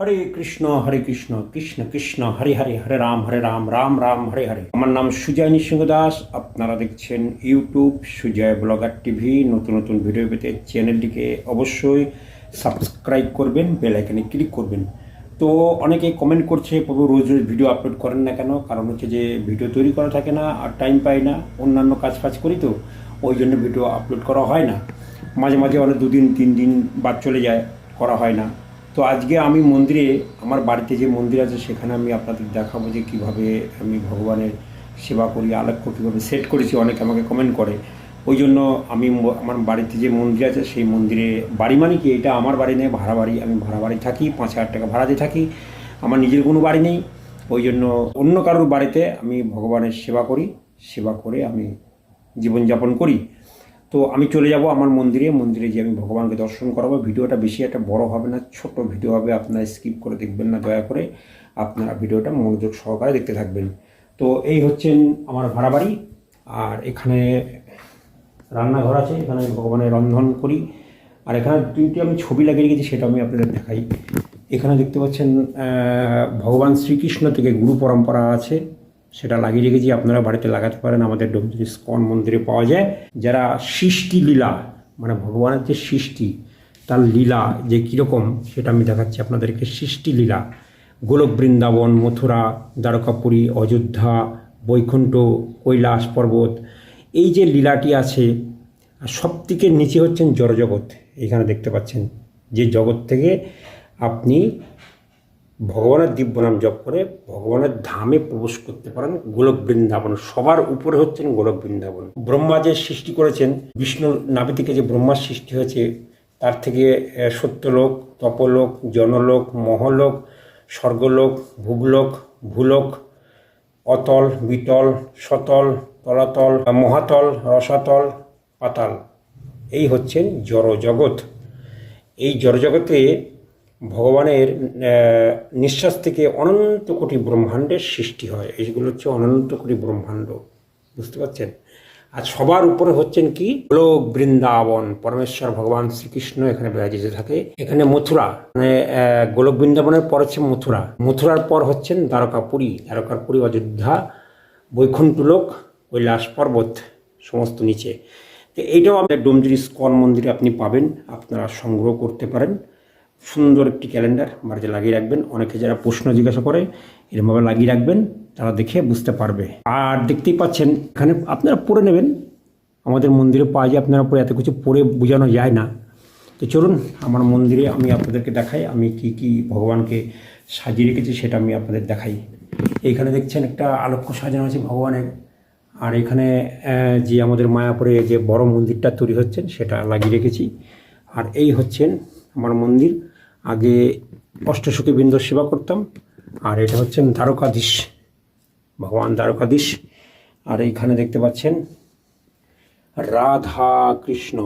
হরে কৃষ্ণ হরে কৃষ্ণ কৃষ্ণ কৃষ্ণ, হরে হরে হরে রাম হরে রাম রাম রাম, হরে হরে। আমার নাম সুজয় নৃসিংহ দাস আপনারা দেখছেন ইউটিউব সুজয় ব্লগার টিভি। নতুন নতুন ভিডিও পেতে চ্যানেলটিকে অবশ্যই সাবস্ক্রাইব করবেন, বেল আইকনে ক্লিক করবেন। তো অনেকে কমেন্ট করছে, প্রভু রোজ রোজ ভিডিও আপলোড করেন না কেন? কারণ হচ্ছে যে ভিডিও তৈরি করা থাকে না আর টাইম পাই না। অন্যান্য কাজ ফাজ করি তো, ওই জন্য ভিডিও আপলোড করা হয় না। মাঝে মাঝে অনেক দুদিন, তিন দিন বাদ চলে যায়, করা হয় না। তো আজকে আমি মন্দিরে, আমার বাড়িতে যে মন্দির আছে সেখানে আমি আপনাদের দেখাবো যে কীভাবে আমি ভগবানের সেবা করি আলেখ্য কীভাবে সেট করেছি, অনেকে আমাকে কমেন্ট করে। ওই জন্য আমি আমার বাড়িতে যে মন্দির আছে সেই মন্দিরে বাড়ি মানে কি? এটা আমার বাড়ি নেই ভাড়া বাড়ি। আমি ভাড়া বাড়ি থাকি, পাঁচ হাজার টাকা ভাড়াতে থাকি। আমার নিজের কোনো বাড়ি নেই। ওই জন্য অন্য কারোর বাড়িতে আমি ভগবানের সেবা করি, সেবা করে আমি জীবনযাপন করি। তো আমি চলে যাব আমার মন্দিরে মন্দিরে যে আমি ভগবানকে দর্শন করাবো। ভিডিওটা বেশি একটা বড় হবে না, ছোট ভিডিও হবে, আপনারা স্কিপ করে দেখবেন না, দয়া করে আপনারা ভিডিওটা মনোযোগ সহকারে দেখতে থাকবেন। তো এই হচ্ছেন আমার ভাড়া বাড়ি, আর এখানে রান্নাঘর আছে, এখানে ভগবানের রন্ধন করি। আর এখানে তিনটি আমি ছবি লাগিয়ে রেখেছি, সেটা আমি আপনাদের দেখাই। এখানে দেখতে পাচ্ছেন ভগবান শ্রীকৃষ্ণ থেকে গুরু পরম্পরা আছে। সেটা লাগিয়ে রেখেছি। আপনারা বাড়িতে লাগাতে পারেন। আমাদের ডোমজুরি স্কন মন্দিরে পাওয়া যায়। যারা সৃষ্টি লীলা মানে ভগবানের যে সৃষ্টি, তার লীলা যে কীরকম, সেটা আমি দেখাচ্ছি আপনাদেরকে। সৃষ্টি লীলা, গোলক বৃন্দাবন, মথুরা, দ্বারকাপুরী, অযোধ্যা, বৈকুণ্ঠ, কৈলাস পর্বত, এই যে লীলাটি আছে, আর সব থেকে নিচে হচ্ছেন জড়জগৎ। এখানে দেখতে পাচ্ছেন যে জগৎ থেকে আপনি ভগবানের দিব্য নাম জপ করে ভগবানের ধামে প্রবেশ করতে পারেন গোলক বৃন্দাবন। সবার উপরে হচ্ছেন গোলক বৃন্দাবন। ব্রহ্মা যে সৃষ্টি করেছেন, বিষ্ণুর নাভি থেকে যে ব্রহ্মার সৃষ্টি হয়েছে, তার থেকে সত্যলোক, তপলোক, জনলোক, মহলোক, স্বর্গলোক, ভূগলোক, ভূলোক, অতল, বিতল, সতল, তলাতল, মহাতল, রসাতল, পাতাল। এই হচ্ছেন জড় জগৎ এই জড়জগতে ভগবানের নিঃশ্বাস থেকে অনন্ত কোটি ব্রহ্মাণ্ডের সৃষ্টি হয়। এইগুলো হচ্ছে অনন্ত কোটি ব্রহ্মাণ্ড। বুঝতে পারছেন? আর সবার উপরে হচ্ছেন কি? গোলক বৃন্দাবন, পরমেশ্বর, ভগবান শ্রীকৃষ্ণ এখানে বিরাজিত থাকে। এখানে মথুরা মানে গোলক বৃন্দাবনের পর হচ্ছে মথুরা। মথুরার পর হচ্ছেন দ্বারকাপুরী। দ্বারকাপুরী, অযোধ্যা বৈকুণ্ঠলোক কৈলাস পর্বত, সমস্ত নিচে। তো এইটাও আপনার ডোমজুরি স্কন মন্দিরে আপনি পাবেন। আপনারা সংগ্রহ করতে পারেন। সুন্দর একটি ক্যালেন্ডার বাড়িতে লাগিয়ে রাখবেন। অনেকে যারা প্রশ্ন জিজ্ঞাসা করে এরমভাবে লাগিয়ে রাখবেন, তারা দেখে বুঝতে পারবে। আর দেখতেই পাচ্ছেন, এখানে আপনারা পড়ে নেবেন। আমাদের মন্দিরে পাওয়া যায়, আপনারা পরে এত কিছু পড়ে বোঝানো যায় না। তো চলুন, আমার মন্দিরে আমি আপনাদেরকে দেখাই, আমি কি কি ভগবানকে সাজিয়ে রেখেছি সেটা আমি আপনাদের দেখাই। এইখানে দেখছেন একটা আলোক্য সাজানো আছে ভগবানের। আর এখানে যে আমাদের মায়াপুরে যে বড় মন্দিরটা তৈরি হচ্ছেন সেটা লাগিয়ে রেখেছি। আর এই হচ্ছেন আমার মন্দির। আগে অষ্টসখী বৃন্দ সেবা করতাম, আর এটা হচ্ছেন দ্বারকাধীশ, ভগবান দ্বারকাধীশ। আর এইখানে দেখতে পাচ্ছেন রাধা কৃষ্ণ।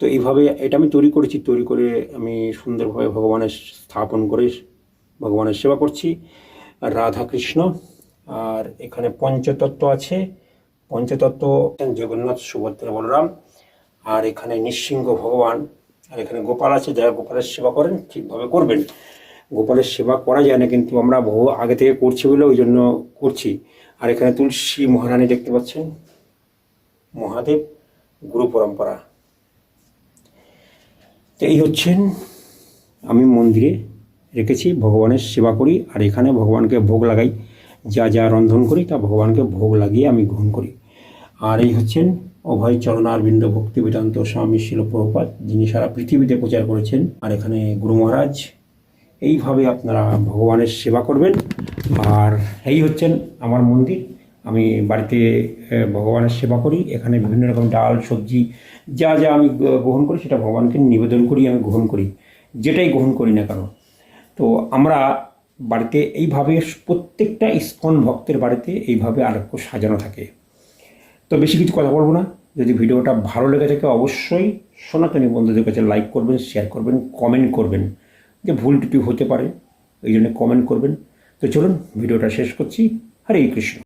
তো এইভাবে এটা আমি তৈরি করেছি, তৈরি করে আমি সুন্দরভাবে ভগবানের স্থাপন করে ভগবানের সেবা করছি। রাধা কৃষ্ণ, আর এখানে পঞ্চতত্ত্ব আছে। পঞ্চতত্ত্ব জগন্নাথ, সুভদ্রা, বলরাম। আর এখানে নৃসিংহ ভগবান। আর এখানে গোপাল আছে, যারা গোপালের সেবা করেন, ঠিকভাবে করবেন। গোপালের সেবা করা যায় না, কিন্তু আমরা বহু আগে থেকে করছি বলে ওই জন্য করছি। আর এখানে তুলসী মহারানী দেখতে পাচ্ছেন। মহাদেব, গুরু পরম্পরা। তো এই হচ্ছেন, আমি মন্দিরে রেখেছি, ভগবানের সেবা করি, আর এখানে ভগবানকে ভোগ লাগাই। যা যা রন্ধন করি, তা ভগবানকে ভোগ লাগিয়ে আমি গ্রহণ করি। আর এই হচ্ছেন অভয় চরণারবিন্দ ভক্তি বেদান্ত স্বামী শিল প্রভুপাত যিনি সারা পৃথিবীতে প্রচার করেছেন। আর এখানে গুরু মহারাজ, এইভাবে আপনারা ভগবানের সেবা করবেন। আর এই হচ্ছেন আমার মন্দির। আমি বাড়িতে ভগবানের সেবা করি। এখানে বিভিন্ন রকম ডাল, সবজি, যা যা আমি গ্রহণ করি, সেটা ভগবানকে নিবেদন করি, আমি গ্রহণ করি। যেটাই গ্রহণ করি না কেন। তো আমরা বাড়িতে এইভাবে প্রত্যেকটা ইস্কন ভক্তের বাড়িতে এইভাবে আলোক্য সাজানো থাকে। তো বেশি কিছু কথা বলব না। যদি ভিডিওটা ভালো লেগে থাকে অবশ্যই সনাতনী বন্ধুদের কাছে লাইক করবেন শেয়ার করবেন কমেন্ট করবেন যে ভুল ত্রুটি হতে পারে, এই জন্য কমেন্ট করবেন। তো চলুন, ভিডিওটা শেষ করছি। হরে কৃষ্ণ।